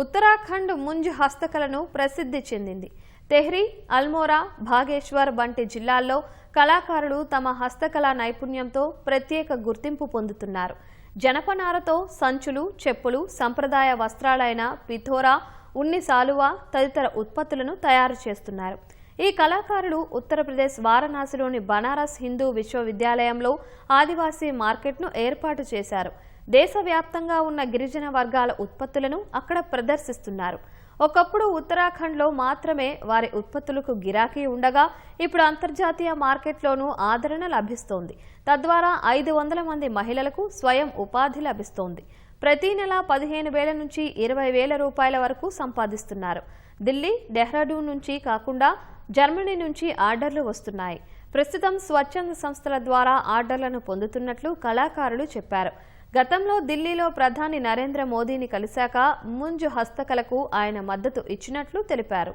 ఉత్తరాఖండ్ ముంజ్ హస్తకళను ప్రసిద్ధి చెందింది. తెహ్రీ అల్మోరా భాగేశ్వర్ వంటి జిల్లాల్లో కళాకారులు తమ హస్తకళా నైపుణ్యంతో ప్రత్యేక గుర్తింపు పొందుతున్నారు. జనపనారతో సంచులు చెప్పులు సంప్రదాయ వస్త్రాలైన పిథోరా ఉన్ని సాలువా తదితర ఉత్పత్తులను తయారు చేస్తున్నారు. ఈ కళాకారులు ఉత్తరప్రదేశ్ వారణాసిలోని బనారస్ హిందూ విశ్వవిద్యాలయంలో ఆదివాసీ మార్కెట్ను ఏర్పాటు చేశారు. దేశవ్యాప్తంగా ఉన్న గిరిజన వర్గాల ఉత్పత్తులను అక్కడ ప్రదర్శిస్తున్నారు. ఒకప్పుడు ఉత్తరాఖండ్లో మాత్రమే వారి ఉత్పత్తులకు గిరాకీ ఉండగా ఇప్పుడు అంతర్జాతీయ మార్కెట్లోనూ ఆదరణ లభిస్తోంది. తద్వారా ఐదు వందల మంది మహిళలకు స్వయం ఉపాధి లభిస్తోంది. ప్రతి నెల పదిహేను వేల నుంచి ఇరవై వేల రూపాయల వరకు సంపాదిస్తున్నారు. ఢిల్లీ డెహ్రాడూన్ నుంచి కాకుండా జర్మనీ నుంచి ఆర్డర్లు వస్తున్నాయి. ప్రస్తుతం స్వచ్ఛంద సంస్థల ద్వారా ఆర్డర్లను పొందుతున్నట్లు కళాకారులు చెప్పారు. గతంలో ఢిల్లీలో ప్రధాని నరేంద్ర మోదీని కలిశాక ముంజు హస్తకళకు ఆయన మద్దతు ఇచ్చినట్లు తెలిపారు.